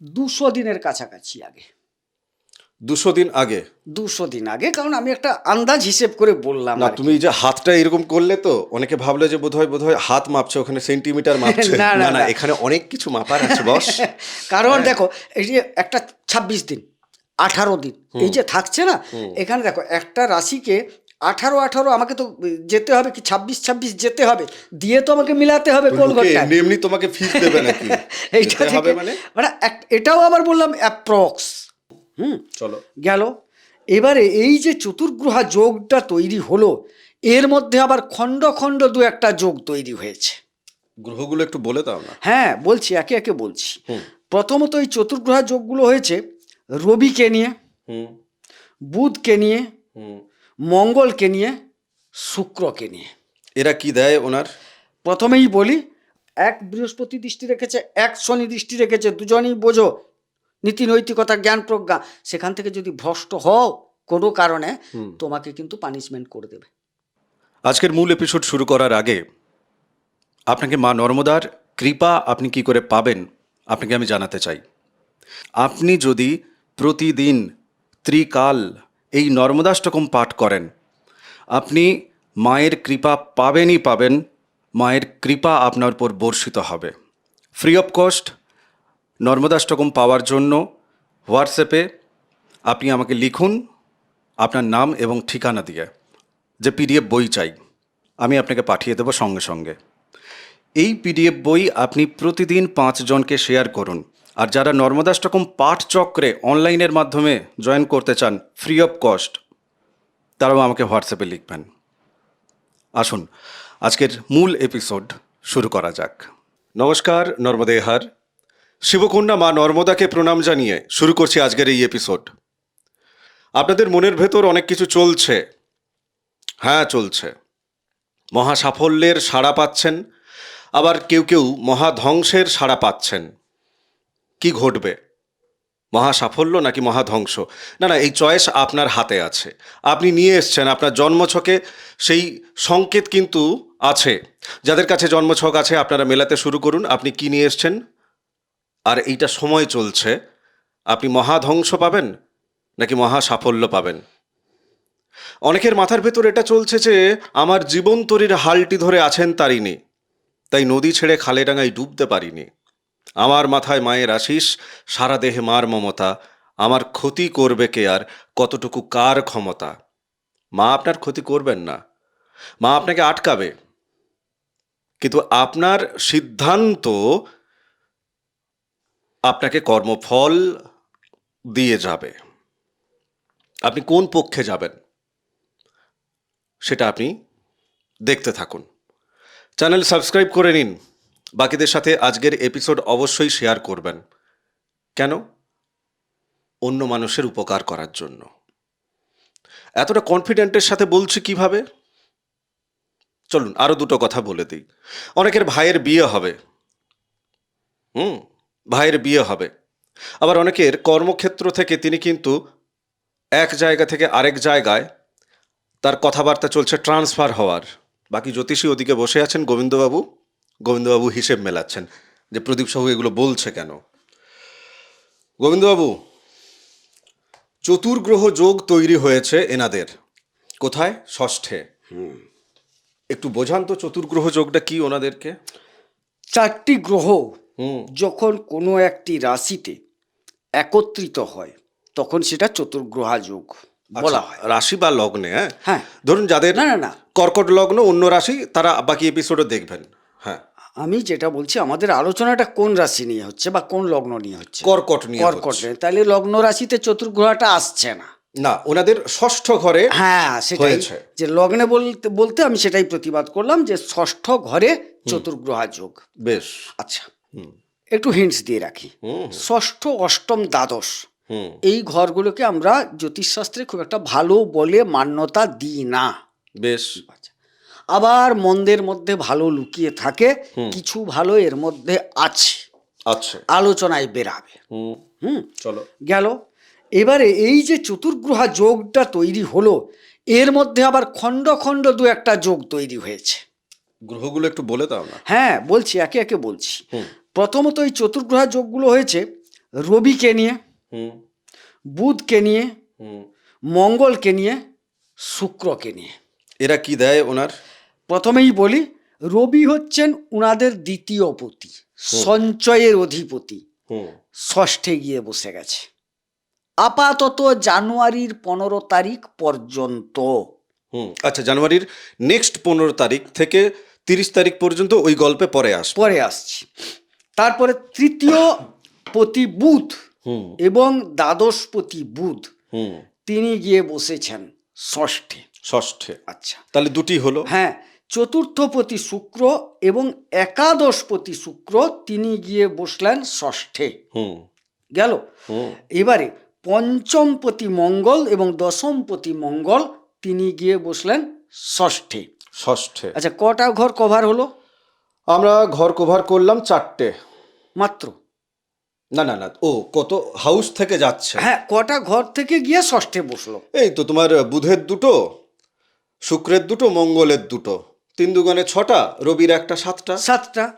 দুশো দিনের কাছাকাছি আগে। দুশো দিন আগে? দুশো দিন আগে কারণ আমি একটা আন্দাজ হিসেব করে বললাম না তুমি যে হাতটা এরকম করলে তো অনেকে ভাবলে যে বোধহয় বোধহয় হাত মাপছে ওখানে সেন্টিমিটার মাপছে। না, না। এখানে অনেক কিছু মাপার আছে বস। কারণ হ্যাঁ। দেখো এই যে একটা ছাব্বিশ দিন আঠারো দিন এই যে থাকছে না এখানে দেখো একটা রাশিকে আঠারো আঠারো আমাকে তো যেতে হবে কি ছাব্বিশ ছাব্বিশ যেতে হবে দিয়ে তো আমাকে মিলাতে হবে কোন এমনি তোমাকে ফিস দেবে নাকি? এইটা থেকে মানে? মানে এটাও আবার বললাম অ্যাপ্রক্স হুম? চলো। গেল। এবারে এই যে চতুর্গ্রহা যোগটা তৈরি হলো এর মধ্যে আবার খণ্ড খণ্ড দু একটা যোগ তৈরি হয়েছে। গ্রহগুলো একটু বলে দাও না। হ্যাঁ বলছি একে একে বলছি। প্রথমত এই চতুর্গ্রহা যোগগুলো হয়েছে রবিকে নিয়ে হুম। বুধকে নিয়ে হুম। মঙ্গলকে নিয়ে শুক্রকে নিয়ে। এরা কি দেয় ওনার? প্রথমেই বলি এক বৃহস্পতি দৃষ্টি রেখেছে এক শনি দৃষ্টি রেখেছে দুজনেই বোঝো। নীতি নৈতিকতা জ্ঞান প্রজ্ঞা। সেখান থেকে যদি ভ্রষ্ট হও কোনো কারণে তোমাকে কিন্তু পানিশমেন্ট করে দেবে। আজকের মূল এপিসোড শুরু করার আগে আপনাকে মা নর্মদার কৃপা আপনি কি করে পাবেন আপনাকে আমি জানাতে চাই। আপনি যদি প্রতিদিন ত্রিকাল এই নর্মদাষ্টকম পাঠ করেন। আপনি মায়ের কৃপা পাবেনই পাবেন, মায়ের কৃপা আপনার উপর বর্ষিত হবে। ফ্রি অফ কস্ট নর্মদাষ্টকম পাওয়ার জন্য হোয়াটসঅ্যাপে আপনি আমাকে লিখুন আপনার নাম এবং ঠিকানা দিয়ে, যে পিডিএফ বই চাই, আমি আপনাকে পাঠিয়ে দেবো সঙ্গে সঙ্গে। এই পিডিএফ বই আপনি প্রতিদিন পাঁচজনকে শেয়ার করুন। আর যারা নর্মদাষ্টকম পাঠ চক্রে অনলাইনের মাধ্যমে জয়েন করতে চান ফ্রি অফ কস্ট তারাও আমাকে হোয়াটসঅ্যাপে লিখবেন। আসুন, আজকের মূল এপিসোড শুরু করা যাক। নমস্কার নর্মদেহার শিবকন্যা মা নর্মদাকে প্রণাম জানিয়ে শুরু করছি আজকের এই এপিসোড আপনাদের মনের ভেতর অনেক কিছু চলছে। হ্যাঁ চলছে। মহা সাফল্যের সাড়া পাচ্ছেন, আবার কেউ কেউ মহা ধ্বংসের সাড়া পাচ্ছেন। কি ঘটবে? মহা সাফল্য নাকি মহা ধ্বংস? না না, এই চয়েস আপনার হাতে আছে। আপনি নিয়ে এসছেন, আপনার জন্মছকে সেই সংকেত কিন্তু আছে। যাদের কাছে জন্মছক আছে, আপনারা মেলাতে শুরু করুন, আপনি কি নিয়ে এসছেন? আর এইটা সময় চলছে। আপনি মহা ধ্বংস পাবেন, নাকি মহা সাফল্য পাবেন? অনেকের মাথার ভেতর এটা চলছে যে, আমার জীবন তরির হালটি ধরে আছেন তারিনি তাই নদী ছেড়ে খালে ডাঙায় ডুবতে পারিনি। আমার মাথায় মায়ের আশিস, সারা দেহে মার মমতা। আমার ক্ষতি করবে কে আর, কতটুকু কার ক্ষমতা? মা আপনার ক্ষতি করবেন না। মা আপনাকে আটকাবে। কিন্তু আপনার সিদ্ধান্ত আপনাকে কর্মফল দিয়ে যাবে। আপনি কোন পক্ষে যাবেন? সেটা আপনি দেখতে থাকুন। চ্যানেল সাবস্ক্রাইব করে নিন। বাকিদের সাথে আজকের এপিসোড অবশ্যই শেয়ার করবেন। কেন? অন্য মানুষের উপকার করার জন্য। এতটা কনফিডেন্টের সাথে বলছি কীভাবে? চলুন আরও দুটো কথা বলে দিই। অনেকের ভাইয়ের বিয়ে হবে। হুম, ভাইয়ের বিয়ে হবে। আবার অনেকের কর্মক্ষেত্র থেকে তিনি কিন্তু এক জায়গা থেকে আরেক জায়গায় তার কথাবার্তা চলছে, ট্রান্সফার হওয়ার। বাকি জ্যোতিষী ওদিকে বসে আছেন গোবিন্দবাবু। গোবিন্দবাবু হিসেব মেলাচ্ছেন যে প্রদীপ সাহু এগুলো বলছে কেন? গোবিন্দবাবু চতুর্গ্রহ যোগ তৈরি হয়েছে এনাদের। কোথায়? ষষ্ঠে। একটু বোঝান তো চতুর্গ্রহ যোগটা কি ওনাদেরকে? চারটি গ্রহ যখন কোনো একটি রাশিতে একত্রিত হয় তখন সেটা চতুর্গ্রহা যোগ বলা হয়। আচ্ছা, রাশি বা লগ্নে হ্যাঁ? হ্যাঁ। ধরুন যাদের না না না। কর্কট লগ্ন অন্য রাশি তারা বাকি এপিসোডে দেখবেন। হ্যাঁ। আমি যেটা বলছি আমাদের আলোচনাটা কোন রাশি নিয়ে হচ্ছে বা কোন লগ্ন নিয়ে হচ্ছে? কর্কট নিয়ে কর্কট নিয়ে। তাহলে লগ্ন রাশিতে চতুর্গ্রহটা আসছে না। না ওনাদের ষষ্ঠ ঘরে হ্যাঁ সেটাই যে লগ্নে বলতে বলতে আমি সেটাই প্রতিবাদ করলাম যে ষষ্ঠ ঘরে চতুর্গ্রহা যোগ। বেশ। আচ্ছা একটু হিন্টস দিয়ে রাখি। ষষ্ঠ অষ্টম দ্বাদশ এই ঘরগুলোকে আমরা জ্যোতিষশাস্ত্রে খুব একটা ভালো বলে মান্যতা দিই না। বেশ। আবার মন্দের মধ্যে ভালো লুকিয়ে থাকে কিছু ভালো এর মধ্যে আছে। আচ্ছা আলোচনায় বেরাবে। হুম। চলো। গেল। এবারে এই যে চতুর্গ্রহা যোগটা তৈরি হলো এর মধ্যে আবার খণ্ড খণ্ড দু একটা যোগ তৈরি হয়েছে। গ্রহগুলো একটু বলে দাও না। হ্যাঁ বলছি একে একে বলছি। প্রথমত এই চতুর্গ্রহা যোগগুলো হয়েছে রবিকে নিয়ে হুম। বুধকে নিয়ে হুম। মঙ্গলকে নিয়ে শুক্রকে নিয়ে। এরা কি দেয় ওনার? প্রথমেই বলি রবি হচ্ছেন উনাদের দ্বিতীয় পতি সঞ্চয়ের অধিপতি। হুম। ষষ্ঠে গিয়ে বসে গেছে। আপাতত জানুয়ারির পনেরো তারিখ পর্যন্ত। হুম আচ্ছা জানুয়ারির নেক্সট পনেরো তারিখ থেকে তিরিশ তারিখ পর্যন্ত ওই গল্পে পরে আস পরে আসছি। তারপরে তৃতীয় পতি বুধ হুম। এবং দ্বাদশপতি বুধ হুম। তিনি গিয়ে বসেছেন ষষ্ঠে। ষষ্ঠে। আচ্ছা। তাহলে দুটি হলো? হ্যাঁ চতুর্থপতি শুক্র এবং একাদশপতি শুক্র তিনি গিয়ে বসলেন ষষ্ঠে। হুম। গেল? এবারে পঞ্চমপতি মঙ্গল এবং দশমপতি মঙ্গল তিনি গিয়ে বসলেন ষষ্ঠে। ষষ্ঠে। আচ্ছা কটা ঘর কভার হলো? আমরা ঘর কভার করলাম চারটে। মাত্র? না না না ও কত হাউস থেকে যাচ্ছে। হ্যাঁ কটা ঘর থেকে গিয়ে ষষ্ঠে বসল। এই তো তোমার বুধের দুটো শুক্রের দুটো মঙ্গলের দুটো। তিন দুগুণে ছটা রবির একটা সাতটা। সাতটা।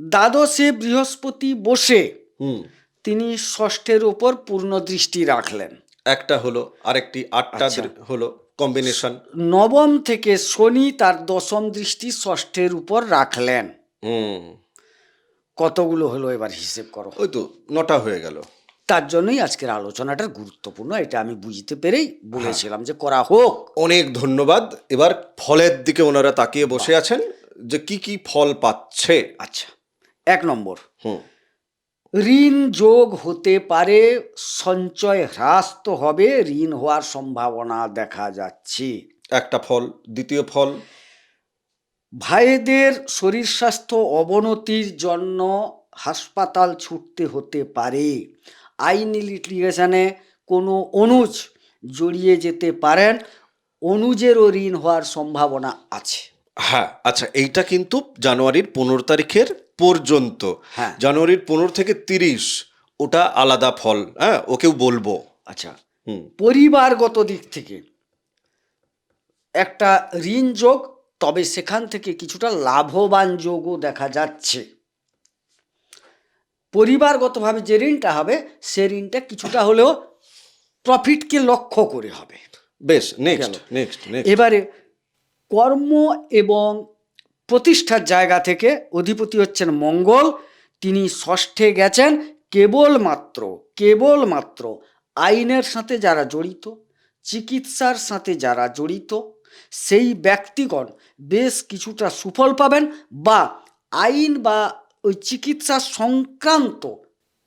দ্বাদশে বৃহস্পতি বসে হুম। তিনি ষষ্ঠের ওপর পূর্ণ দৃষ্টি রাখলেন। একটা হলো আরেকটি আটটা আচ্ছা। হলো কম্বিনেশন নবম থেকে শনি তার দশম দৃষ্টি ষষ্ঠের উপর রাখলেন। হুম। কতগুলো হলো এবার হিসেব করো। ওই তো নটা হয়ে গেল। তার জন্যই আজকের আলোচনাটা গুরুত্বপূর্ণ এটা আমি বুঝতে পেরেই বলেছিলাম যে করা হোক। অনেক ধন্যবাদ। এবার ফলের দিকে ওনারা তাকিয়ে বসে আছেন যে কি কি ফল পাচ্ছে। আচ্ছা এক নম্বর। হুম। ঋণ যোগ হতে পারে সঞ্চয় হ্রাস তো হবে ঋণ হওয়ার সম্ভাবনা দেখা যাচ্ছে। একটা ফল দ্বিতীয় ফল। ভাইদের শরীর স্বাস্থ্য অবনতির জন্য হাসপাতাল ছুটতে হতে পারে। আইনি লিটিগেশনে কোনো অনুজ জড়িয়ে যেতে পারেন অনুজেরও ঋণ হওয়ার সম্ভাবনা আছে। হ্যাঁ আচ্ছা এইটা কিন্তু জানুয়ারির পনেরো তারিখের পর্যন্ত। হ্যাঁ। জানুয়ারির পনেরো থেকে তিরিশ ওটা আলাদা ফল হ্যাঁ ওকেও বলব। আচ্ছা হুম। পরিবারগত দিক থেকে একটা ঋণ যোগ তবে সেখান থেকে কিছুটা লাভবান যোগও দেখা যাচ্ছে। পরিবারগতভাবে যে ঋণটা হবে সে ঋণটা কিছুটা হলেও প্রফিটকে লক্ষ্য করে হবে। বেশ নেক্সট এবারে কর্ম এবং প্রতিষ্ঠার জায়গা থেকে অধিপতি হচ্ছেন মঙ্গল। তিনি ষষ্ঠে গেছেন কেবলমাত্র কেবলমাত্র আইনের সাথে যারা জড়িত চিকিৎসার সাথে যারা জড়িত সেই ব্যক্তিগণ বেশ কিছুটা সুফল পাবেন বা আইন বা ওই চিকিৎসা সংক্রান্ত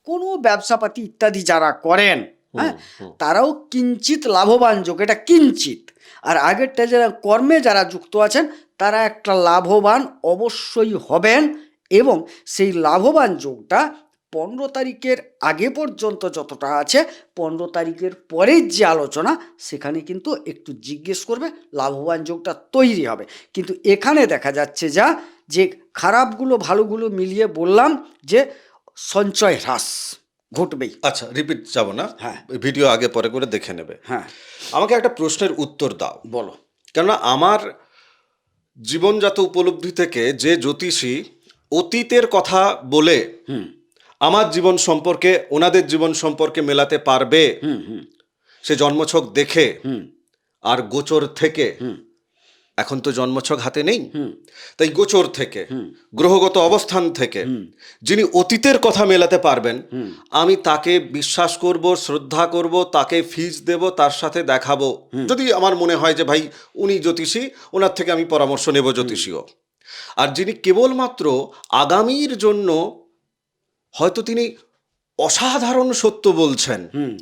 কোনো ব্যবসাপাতি ইত্যাদি যারা করেন হ্যাঁ তারাও কিঞ্চিত লাভবান যোগ এটা কিঞ্চিত আর আগেরটা যারা কর্মে যারা যুক্ত আছেন তারা একটা লাভবান অবশ্যই হবেন এবং সেই লাভবান যোগটা পনেরো তারিখের আগে পর্যন্ত যতটা আছে পনেরো তারিখের পরের যে আলোচনা সেখানে কিন্তু একটু জিজ্ঞেস করবে লাভবান যোগটা তৈরি হবে। কিন্তু এখানে দেখা যাচ্ছে যা যে খারাপগুলো ভালোগুলো মিলিয়ে বললাম যে সঞ্চয় হ্রাস ঘটবেই। আচ্ছা রিপিট যাব না? হ্যাঁ। ভিডিও আগে পরে করে দেখে নেবে। হ্যাঁ। আমাকে একটা প্রশ্নের উত্তর দাও। বলো। কেননা আমার জীবনজাত উপলব্ধি থেকে যে জ্যোতিষী অতীতের কথা বলে হুম। আমার জীবন সম্পর্কে ওনাদের জীবন সম্পর্কে মেলাতে পারবে। সে জন্মছক দেখে আর গোচর থেকে। এখন তো জন্মছক হাতে নেই। তাই গোচর থেকে গ্রহগত অবস্থান থেকে যিনি অতীতের কথা মেলাতে পারবেন আমি তাকে বিশ্বাস করব শ্রদ্ধা করব তাকে ফিজ দেব তার সাথে দেখাবো। যদি আমার মনে হয় যে ভাই উনি জ্যোতিষী ওনার থেকে আমি পরামর্শ নেব জ্যোতিষীও। আর যিনি কেবলমাত্র আগামীর জন্য হয়তো তিনি অসাধারণ সত্য বলছেন। হুম।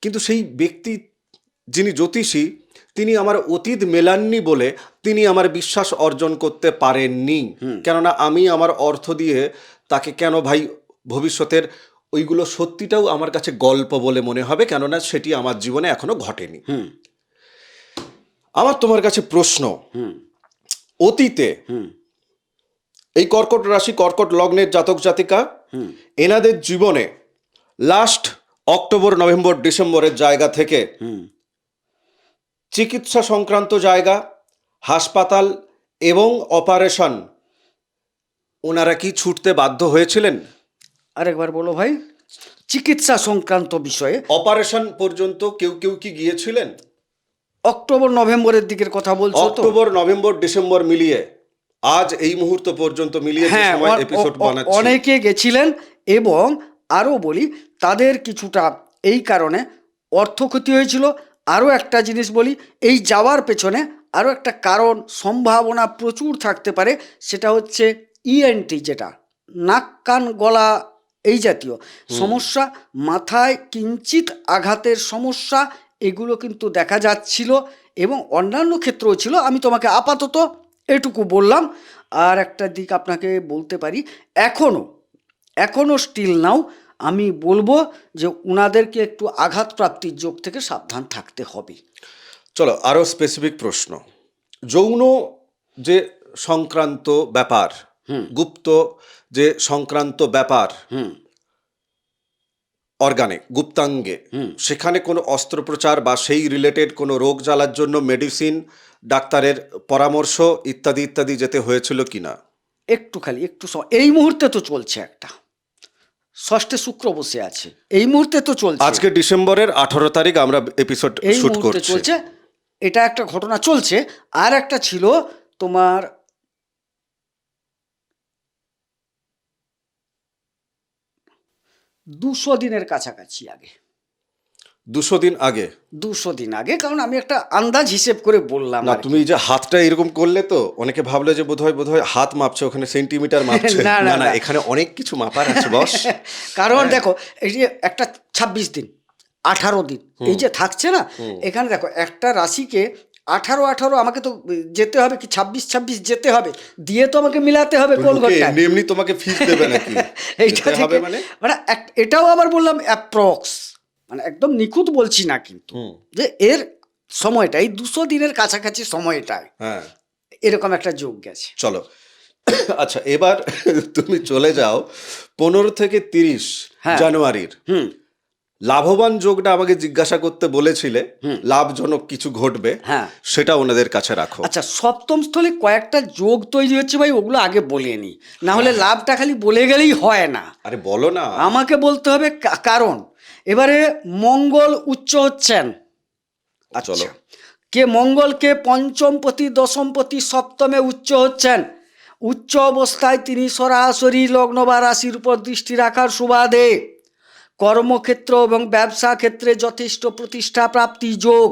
কিন্তু সেই ব্যক্তি যিনি জ্যোতিষী তিনি আমার অতীত মেলাননি বলে তিনি আমার বিশ্বাস অর্জন করতে পারেননি। কেননা আমি আমার অর্থ দিয়ে তাকে কেন ভাই ভবিষ্যতের ওইগুলো সত্যিটাও আমার কাছে গল্প বলে মনে হবে কেননা সেটি আমার জীবনে এখনও ঘটেনি। হুম। আমার তোমার কাছে প্রশ্ন। হুম। অতীতে হুম। এই কর্কট রাশি কর্কট লগ্নের জাতক জাতিকা এনাদের জীবনে লাস্ট অক্টোবর নভেম্বর ডিসেম্বরের জায়গা থেকে চিকিৎসা সংক্রান্ত জায়গা হাসপাতাল এবং অপারেশন ওনারা কি ছুটতে বাধ্য হয়েছিলেন? আরেকবার বলো ভাই চিকিৎসা সংক্রান্ত বিষয়ে। অপারেশন পর্যন্ত কেউ কেউ কি গিয়েছিলেন? অক্টোবর নভেম্বরের দিকের কথা বলছো অক্টোবর নভেম্বর ডিসেম্বর মিলিয়ে। আজ এই মুহূর্ত পর্যন্ত মিলিয়ে যে হ্যাঁ সময় এপিসোড বানাচ্ছি। অনেকে গেছিলেন এবং আরও বলি তাদের কিছুটা এই কারণে অর্থ ক্ষতি হয়েছিল। আরও একটা জিনিস বলি এই যাওয়ার পেছনে আরও একটা কারণ সম্ভাবনা প্রচুর থাকতে পারে সেটা হচ্ছে ইএনটি যেটা নাক কান গলা এই জাতীয়। সমস্যা মাথায় কিঞ্চিত আঘাতের সমস্যা এগুলো কিন্তু দেখা যাচ্ছিল এবং অন্যান্য ক্ষেত্রেও ছিল। আমি তোমাকে আপাতত এটুকু বললাম। আর একটা দিক আপনাকে বলতে পারি এখনও এখনও স্টিল নাও আমি বলব যে উনাদেরকে একটু আঘাতপ্রাপ্তির যোগ থেকে সাবধান থাকতে হবে। চলো আরও স্পেসিফিক প্রশ্ন। যৌন যে সংক্রান্ত ব্যাপার গুপ্ত যে সংক্রান্ত ব্যাপার হুম। অর্গানে গুপ্তাঙ্গে সেখানে কোনো অস্ত্রোপচার বা সেই রিলেটেড কোনো রোগ জ্বালার জন্য মেডিসিন ডাক্তারের পরামর্শ ইত্যাদি ইত্যাদি যেতে হয়েছিল কিনা? একটু খালি একটু সময়। এই মুহূর্তে তো চলছে একটা। ষষ্ঠে শুক্র বসে আছে। এই মুহূর্তে তো চলছে। আজকে ডিসেম্বরের আঠারো তারিখ আমরা এপিসোড এই শুট মুহূর্তে করছি। চলছে। এটা একটা ঘটনা চলছে। আর একটা ছিল তোমার দুশো দিনের কাছাকাছি আগে। দুশো দিন আগে। দুশো দিন আগে কারণ আমি একটা আন্দাজ হিসেব করে বললাম না তুমি যে হাতটা এরকম করলে তো অনেকে ভাবলে যে বোধহয় বোধহয় হাত মাপছে ওখানে সেন্টিমিটার মাপছে। না, না। এখানে অনেক কিছু মাপার আছে বস। কারণ হ্যাঁ। দেখো এই যে একটা ছাব্বিশ দিন আঠারো দিন এই যে থাকছে না এখানে দেখো একটা রাশিকে আঠারো আঠারো আমাকে তো যেতে হবে কি ছাব্বিশ ছাব্বিশ যেতে হবে দিয়ে তো আমাকে মিলাতে হবে কোন লোকে এমনি তোমাকে ফিস দেবে নাকি? এইটা হবে থেকে মানে? মানে এটাও আবার বললাম অ্যাপ্রক্স মানে একদম নিখুঁত বলছি না কিন্তু। যে এর সময়টা এই দুশো দিনের কাছাকাছি সময়টায় হ্যাঁ। এরকম একটা যোগ গেছে। চলো। আচ্ছা এবার তুমি চলে যাও পনেরো থেকে তিরিশ হ্যাঁ। জানুয়ারির। হুম। লাভবান যোগটা আমাকে জিজ্ঞাসা করতে বলেছিলে লাভজনক কিছু ঘটবে হ্যাঁ। সেটা ওনাদের কাছে রাখো। আচ্ছা সপ্তম স্থলে কয়েকটা যোগ তৈরি হচ্ছে ভাই ওগুলো আগে বলে নি। না হলে লাভটা খালি বলে গেলেই হয় না। আরে বলো না। আমাকে বলতে হবে কারণ। এবারে মঙ্গল উচ্চ হচ্ছেন। চলো। কে মঙ্গলকে পঞ্চমপতি দশমপতি সপ্তমে উচ্চ হচ্ছেন? উচ্চ অবস্থায় তিনি সরাসরি লগ্ন বা রাশির উপর দৃষ্টি রাখার সুবাদে কর্মক্ষেত্র এবং ব্যবসা ক্ষেত্রে যথেষ্ট প্রতিষ্ঠা প্রাপ্তি যোগ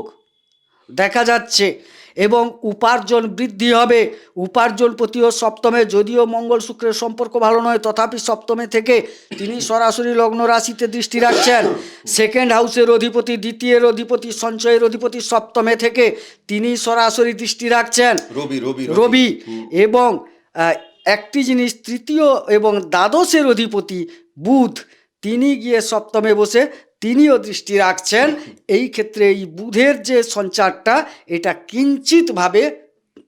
দেখা যাচ্ছে। এবং উপার্জন বৃদ্ধি হবে। উপার্জন প্রতিও সপ্তমে যদিও মঙ্গল শুক্রের সম্পর্ক ভালো নয় তথাপি সপ্তমে থেকে তিনি সরাসরি লগ্ন রাশিতে দৃষ্টি রাখছেন। সেকেন্ড হাউসের অধিপতি দ্বিতীয়ের অধিপতি সঞ্চয়ের অধিপতি সপ্তমে থেকে তিনি সরাসরি দৃষ্টি রাখছেন। রবি রবি রবি। এবং একটি জিনিস তৃতীয় এবং দ্বাদশের অধিপতি বুধ তিনি গিয়ে সপ্তমে বসে তিনিও দৃষ্টি রাখছেন এই ক্ষেত্রে এই বুধের যে সঞ্চারটা এটা কিঞ্চিতভাবে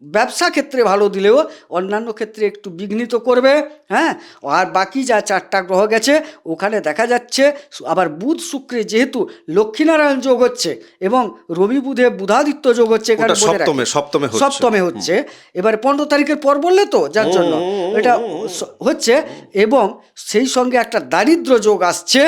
ব্যবসা ক্ষেত্রে ভালো দিলেও অন্যান্য ক্ষেত্রে একটু বিঘ্নিত করবে হ্যাঁ? আর বাকি যা চারটা গ্রহ গেছে ওখানে দেখা যাচ্ছে আবার বুধ শুক্রে যেহেতু লক্ষ্মীনারায়ণ যোগ হচ্ছে এবং রবি বুধে বুধাদিত্য যোগ হচ্ছে এখানে। সপ্তমে সপ্তমে হচ্ছে। সপ্তমে হচ্ছে। এবারে পনেরো তারিখের পর বললে তো যার জন্য। এটা হচ্ছে এবং সেই সঙ্গে একটা দারিদ্র যোগ আসছে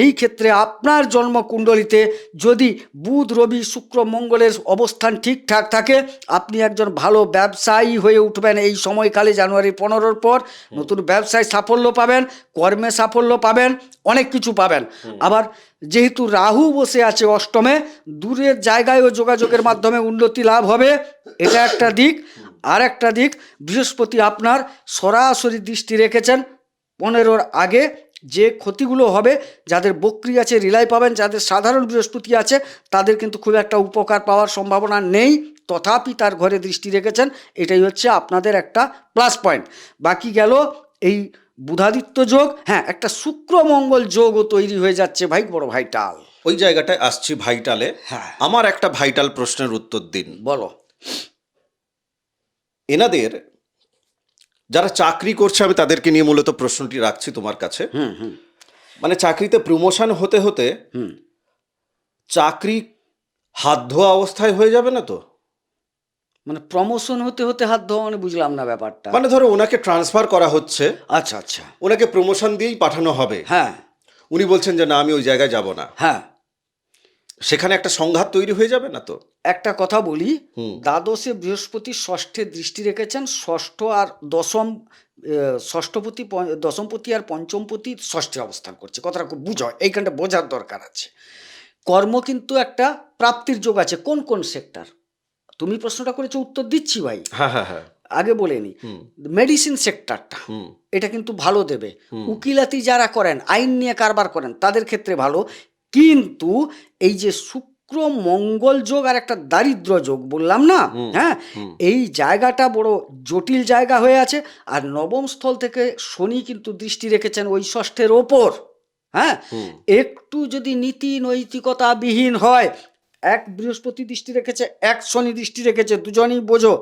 এই ক্ষেত্রে আপনার জন্মকুণ্ডলিতে যদি বুধ রবি শুক্র মঙ্গলের অবস্থান ঠিকঠাক থাকে আপনি একজন ভালো ব্যবসায়ী হয়ে উঠবেন এই সময়কালে জানুয়ারি পনেরোর পর। নতুন ব্যবসায় সাফল্য পাবেন কর্মে সাফল্য পাবেন অনেক কিছু পাবেন। আবার যেহেতু রাহু বসে আছে অষ্টমে দূরের জায়গায়ও যোগাযোগের মাধ্যমে উন্নতি লাভ হবে এটা একটা দিক। আর একটা দিক বৃহস্পতি আপনার সরাসরি দৃষ্টি রেখেছেন পনেরোর আগে যে ক্ষতিগুলো হবে যাদের বকরি আছে রিলাই পাবেন যাদের সাধারণ বৃহস্পতি আছে তাদের কিন্তু খুব একটা উপকার পাওয়ার সম্ভাবনা নেই। তথাপি তার ঘরে দৃষ্টি রেখেছেন এটাই হচ্ছে আপনাদের একটা প্লাস পয়েন্ট বাকি গেল এই বুধাদিত্য যোগ। হ্যাঁ একটা শুক্র মঙ্গল যোগও তৈরি হয়ে যাচ্ছে ভাই বড় ভাইটাল। ওই জায়গাটায় আসছি ভাইটালে। হ্যাঁ। আমার একটা ভাইটাল প্রশ্নের উত্তর দিন। বলো। এনাদের যারা চাকরি করছে আমি তাদেরকে নিয়ে মূলত প্রশ্নটি রাখছি তোমার কাছে। মানে চাকরিতে প্রমোশন হতে হতে হুম। চাকরি হাত ধোয়া অবস্থায় হয়ে যাবে না তো? মানে প্রমোশন হতে হতে হাত ধোয়া মানে বুঝলাম না ব্যাপারটা। মানে ধরো ওনাকে ট্রান্সফার করা হচ্ছে। আচ্ছা আচ্ছা। ওনাকে প্রমোশন দিয়েই পাঠানো হবে। হ্যাঁ। উনি বলছেন যে না আমি ওই জায়গায় যাব না। হ্যাঁ। সেখানে একটা সংঘাত তৈরি হয়ে যাবে না তো? একটা কথা বলি দ্বাদশে বৃহস্পতি ষষ্ঠে দৃষ্টি রেখেছেন ষষ্ঠ আর দশম ষষ্ঠপতি দশমপতি আর পঞ্চমপতি ষষ্ঠে অবস্থান করছে। কথাটা খুব বুঝো এইখানটা বোঝার দরকার আছে। কর্ম কিন্তু একটা প্রাপ্তির যোগ আছে কোন কোন সেক্টর তুমি প্রশ্নটা করেছ উত্তর দিচ্ছি ভাই। হ্যাঁ হ্যাঁ হ্যাঁ। আগে বলে নি। মেডিসিন সেক্টরটা এটা কিন্তু ভালো দেবে। উকিলাতি যারা করেন আইন নিয়ে কারবার করেন তাদের ক্ষেত্রে ভালো। কিন্তু এই যে শুক্র মঙ্গল যোগ আর একটা দারিদ্র যোগ বললাম না? হ্যাঁ? এই জায়গাটা বড় জটিল জায়গা হয়ে আছে আর নবম স্থল থেকে শনি কিন্তু দৃষ্টি রেখেছেন ওই ষষ্ঠের ওপর হ্যাঁ? একটু যদি নীতি নৈতিকতা বিহীন হয় এক বৃহস্পতি দৃষ্টি রেখেছে এক শনি দৃষ্টি রেখেছে দুজনই বোঝো।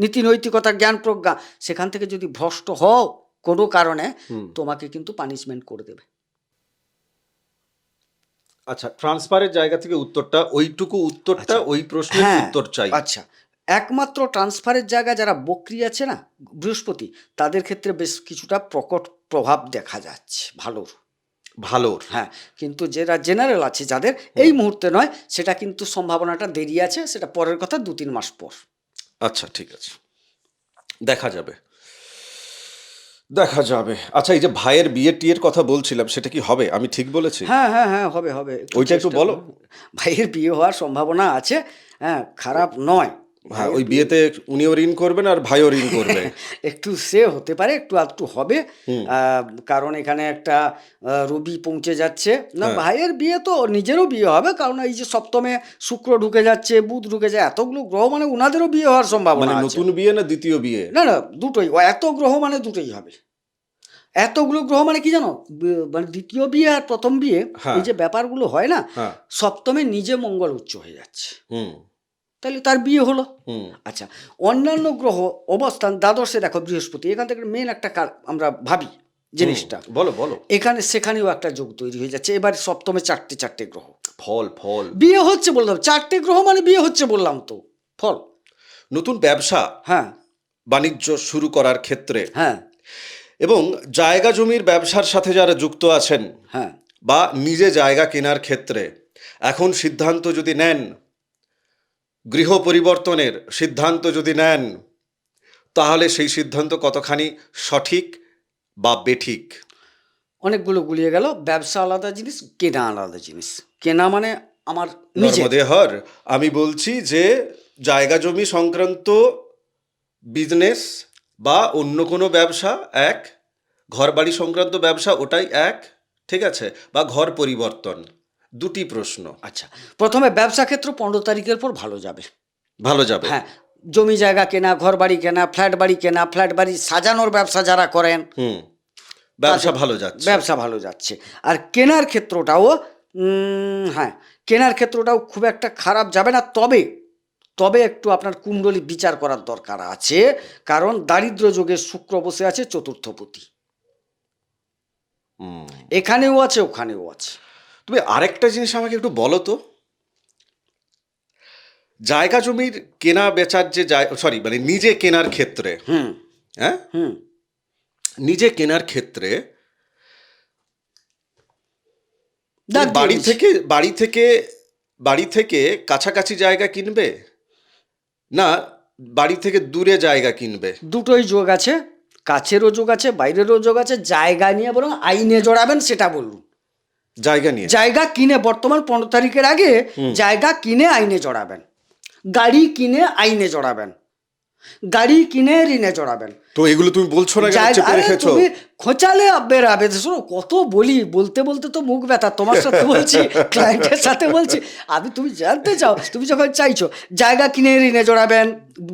নীতি নৈতিকতা জ্ঞান প্রজ্ঞা সেখান থেকে যদি ভ্রষ্ট হও কোনো কারণে তোমাকে কিন্তু পানিশমেন্ট করে দেবে। আচ্ছা ট্রান্সফারের জায়গা থেকে উত্তরটা ওইটুকু উত্তরটা ওই প্রশ্নের হ্যাঁ, উত্তর চাই। আচ্ছা। একমাত্র ট্রান্সফারের জায়গা যারা বকরি আছে না বৃহস্পতি তাদের ক্ষেত্রে বেশ কিছুটা প্রকট প্রভাব দেখা যাচ্ছে ভালোর। ভালোর। হ্যাঁ কিন্তু যারা জেনারেল আছে যাদের এই মুহূর্তে নয় সেটা কিন্তু সম্ভাবনাটা দেরি আছে সেটা পরের কথা দু তিন মাস পর। আচ্ছা ঠিক আছে। দেখা যাবে। দেখা যাবে। আচ্ছা এই যে ভাইয়ের বিয়ে টিয়ের কথা বলছিলাম সেটা কি হবে? আমি ঠিক বলেছি? হ্যাঁ হ্যাঁ হ্যাঁ হবে হবে। ওইটা একটু বলো। ভাইয়ের বিয়ে হওয়ার সম্ভাবনা আছে। হ্যাঁ খারাপ নয়। হ্যাঁ ওই বিয়েতে উনিও ঋণ করবেন আর ভাইও ঋণ করবে। একটু সে হতে পারে একটু একটু হবে। কারণ এখানে একটা রবি পৌঁছে যাচ্ছে। না হ্যাঁ। ভাইয়ের বিয়ে তো নিজেরও বিয়ে হবে কারণ এই যে সপ্তমে শুক্র ঢুকে যাচ্ছে বুধ ঢুকে যায় এতগুলো গ্রহ মানে উনাদেরও বিয়ে হওয়ার সম্ভাবনা মানে নতুন বিয়ে না দ্বিতীয় বিয়ে? না না দুটোই। এত গ্রহ মানে দুটোই হবে। এতগুলো গ্রহ মানে কি জানো? মানে দ্বিতীয় বিয়ে আর প্রথম বিয়ে হ্যাঁ। এই যে ব্যাপারগুলো হয় না হ্যাঁ। সপ্তমে নিজে মঙ্গল উচ্চ হয়ে যাচ্ছে। হুম। তাহলে তার বিয়ে হলো। আচ্ছা। অন্যান্য গ্রহ অবস্থান দ্বাদশে দেখো বৃহস্পতি এখান থেকে মেন একটা আমরা ভাবি জিনিসটা। বলো বলো। এখানে সেখানেও একটা যোগ তৈরি হয়ে যাচ্ছে এবার সপ্তমে চারটে চারটে গ্রহ। ফল ফল। বিয়ে হচ্ছে বললাম চারটে গ্রহ মানে বিয়ে হচ্ছে বললাম তো ফল। নতুন ব্যবসা হ্যাঁ। বাণিজ্য শুরু করার ক্ষেত্রে। হ্যাঁ। এবং জায়গা জমির ব্যবসার সাথে যারা যুক্ত আছেন হ্যাঁ। বা নিজে জায়গা কেনার ক্ষেত্রে এখন সিদ্ধান্ত যদি নেন গৃহ পরিবর্তনের সিদ্ধান্ত যদি নেন তাহলে সেই সিদ্ধান্ত কতখানি সঠিক বা বেঠিক? অনেকগুলো গুলিয়ে গেল। ব্যবসা আলাদা জিনিস কেনা আলাদা জিনিস। কেনা মানে আমার নর্মদেহর আমি বলছি যে জায়গা জমি সংক্রান্ত বিজনেস বা অন্য কোনো ব্যবসা এক। ঘর বাড়ি সংক্রান্ত ব্যবসা ওটাই এক। ঠিক আছে? বা ঘর পরিবর্তন। দুটি প্রশ্ন। আচ্ছা প্রথমে ব্যবসা ক্ষেত্র পনেরো তারিখের পর ভালো যাবে। ভালো যাবে। হ্যাঁ জমি জায়গা কেনা ঘর বাড়ি কেনা ফ্ল্যাট বাড়ি কেনা ফ্ল্যাট বাড়ি সাজানোর ব্যবসা যারা করেন ব্যবসা ভালো যাচ্ছে। ব্যবসা ভালো যাচ্ছে। আর কেনার ক্ষেত্রটাও হ্যাঁ কেনার ক্ষেত্রটাও খুব একটা খারাপ যাবে না তবে তবে একটু আপনার কুণ্ডলী বিচার করার দরকার আছে কারণ দারিদ্র যোগে শুক্র বসে আছে চতুর্থপতি এখানেও আছে ওখানেও আছে। তুমি আরেকটা জিনিস আমাকে একটু বলো তো। জায়গা জমির কেনা বেচার যে সরি মানে নিজে কেনার ক্ষেত্রে হুম হ্যাঁ? হুম। নিজে কেনার ক্ষেত্রে বাড়ি থেকে বাড়ি থেকে বাড়ি থেকে কাছাকাছি জায়গা কিনবে? না বাড়ি থেকে দূরে জায়গা কিনবে? দুটোই যোগ আছে কাছেরও যোগ আছে বাইরেরও যোগ আছে জায়গা নিয়ে বরং আইনে জড়াবেন সেটা বলুন। জায়গা নিয়ে। জায়গা কিনে বর্তমান পনেরো তারিখের আগে জায়গা কিনে আইনে জড়াবেন। গাড়ি কিনে আইনে জড়াবেন। গাড়ি কিনে ঋণে জড়াবেন। তো এগুলো তুমি বলছো না চেপে রেখেছো। খোঁচালে আব্বের আবে শোনো কত বলি বলতে বলতে তো মুখ ব্যথা। তোমার সাথে বলছি ক্লায়েন্টের সাথে বলছি। আমি তুমি জানতে চাও তুমি যখন চাইছো জায়গা কিনে ঋণে জড়াবেন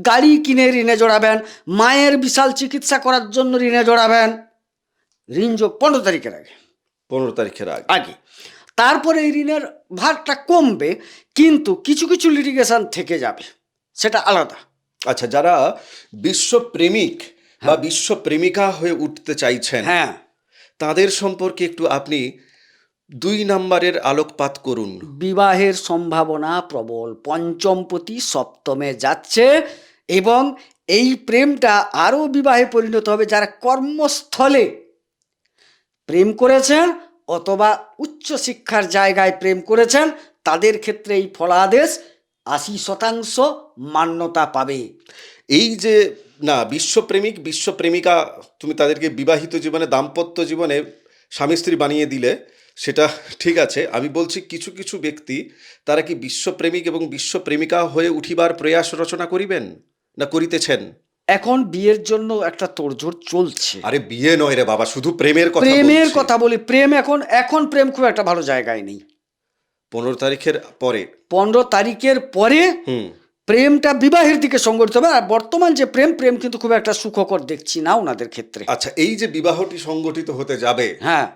গাড়ি কিনে ঋণে জড়াবেন মায়ের বিশাল চিকিৎসা করার জন্য ঋণে জড়াবেন ঋণ যোগ পনেরো তারিখের আগে। পনেরো তারিখের আগে। আগে। তারপরে এই ঋণের ভারটা কমবে কিন্তু কিছু কিছু লিটিগেশন থেকে যাবে। সেটা আলাদা। আচ্ছা যারা বিশ্বপ্রেমিক বা বিশ্ব প্রেমিকা হয়ে উঠতে চাইছেন হ্যাঁ। তাদের সম্পর্কে একটু আপনি দুই নাম্বারের আলোকপাত করুন। বিবাহের সম্ভাবনা প্রবল। পঞ্চমপতি সপ্তমে যাচ্ছে এবং এই প্রেমটা আরও বিবাহে পরিণত হবে যারা কর্মস্থলে প্রেম করেছেন অথবা উচ্চ শিক্ষার জায়গায় প্রেম করেছেন, তাদের ক্ষেত্রে এই ফলাদেশ আশি শতাংশ মান্যতা পাবে। এই যে, না, বিশ্বপ্রেমিক, বিশ্বপ্রেমিকা তুমি তাদেরকে বিবাহিত জীবনে, দাম্পত্য জীবনে স্বামী স্ত্রী বানিয়ে দিলে, সেটা ঠিক আছে। আমি বলছি কিছু কিছু ব্যক্তি, তারা কি বিশ্বপ্রেমিক এবং বিশ্বপ্রেমিকা হয়ে উঠিবার প্রয়াস রচনা করিবেন? না করিতেছেন? এখন বিয়ের জন্য একটা তোড়জোড় চলছে। আরে বিয়ে নয় রে বাবা শুধু প্রেমের কথা প্রেমের কথা বলি প্রেম এখন এখন প্রেম খুব একটা ভালো জায়গায় নেই। পনেরো তারিখের পরে। পনেরো তারিখের পরে হুম। প্রেমটা বিবাহের দিকে সংগঠিত হবে আর বর্তমান যে প্রেম প্রেম কিন্তু খুব একটা সুখকর দেখছি না ওনাদের ক্ষেত্রে। আচ্ছা এই যে বিবাহটি সংগঠিত হতে যাবে হ্যাঁ।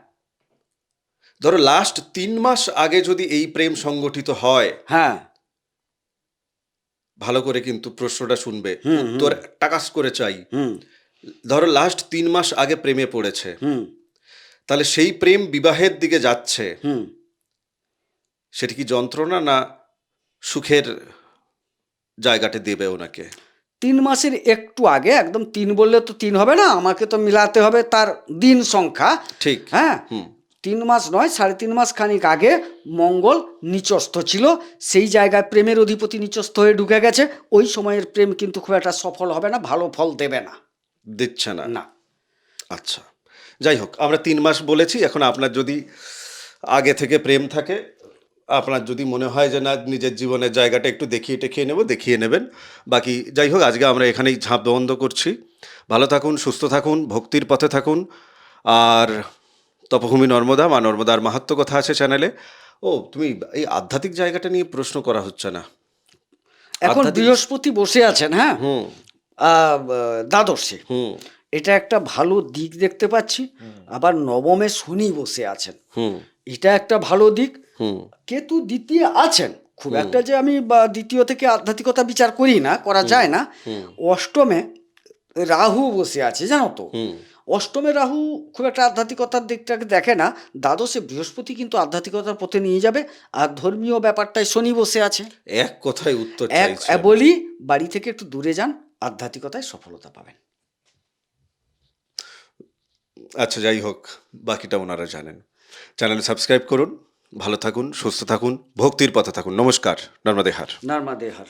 ধরো লাস্ট তিন মাস আগে যদি এই প্রেম সংগঠিত হয় হ্যাঁ। ভালো করে কিন্তু প্রশ্নটা শুনবে। উত্তর টাকাস করে চাই। হুম। ধরো লাস্ট তিন মাস আগে প্রেমে পড়েছে। হুম। তাহলে সেই প্রেম বিবাহের দিকে যাচ্ছে। হুম। সেটি কি যন্ত্রণা না সুখের জায়গাটা দেবে ওনাকে? তিন মাসের একটু আগে একদম তিন বললে তো তিন হবে না আমাকে তো মিলাতে হবে তার দিন সংখ্যা। ঠিক। হ্যাঁ? হুম। তিন মাস নয় সাড়ে তিন মাস খানিক আগে মঙ্গল নিচস্থ ছিল। সেই জায়গায় প্রেমের অধিপতি নিচস্থ হয়ে ঢুকে গেছে। ওই সময়ের প্রেম কিন্তু খুব একটা সফল হবে না ভালো ফল দেবে না। দিচ্ছে না? না। আচ্ছা যাই হোক আমরা তিন মাস বলেছি এখন আপনার যদি আগে থেকে প্রেম থাকে আপনার যদি মনে হয় যে না নিজের জীবনের জায়গাটা একটু দেখিয়ে টেখিয়ে নেব দেখিয়ে নেবেন। বাকি যাই হোক আজকে আমরা এখানেই ঝাঁপ বন্ধ করছি। ভালো থাকুন সুস্থ থাকুন ভক্তির পথে থাকুন। আর তপভূমি নর্মদা মা নর্মদার মাহাত্ম কথা আছে চ্যানেলে। ও তুমি এই আধ্যাত্মিক জায়গাটা নিয়ে প্রশ্ন করা হচ্ছে না। এখন বৃহস্পতি বসে আছেন হ্যাঁ? দ্বাদশে। হুম। এটা একটা ভালো দিক দেখতে পাচ্ছি। আবার নবমে শনি বসে আছেন। হুম। এটা একটা ভালো দিক। হুম। কেতু দ্বিতীয় আছেন। খুব একটা যে আমি দ্বিতীয় থেকে আধ্যাত্মিকতা বিচার করি না করা যায় না। অষ্টমে রাহু বসে আছে জানো তো। অষ্টমে রাহু খুব একটা আধ্যাত্মিকতার দিকটাকে দেখে না দ্বাদশে বৃহস্পতি কিন্তু আধ্যাত্মিকতার পথে নিয়ে যাবে আর ধর্মীয় ব্যাপারটায় শনি বসে আছে। এক কথায় উত্তর এক বলি বাড়ি থেকে একটু দূরে যান আধ্যাত্মিকতায় সফলতা পাবেন। আচ্ছা যাই হোক বাকিটা ওনারা জানেন। চ্যানেলে সাবস্ক্রাইব করুন ভালো থাকুন সুস্থ থাকুন ভক্তির পথে থাকুন। নমস্কার নর্মদেহার নর্মাদেহার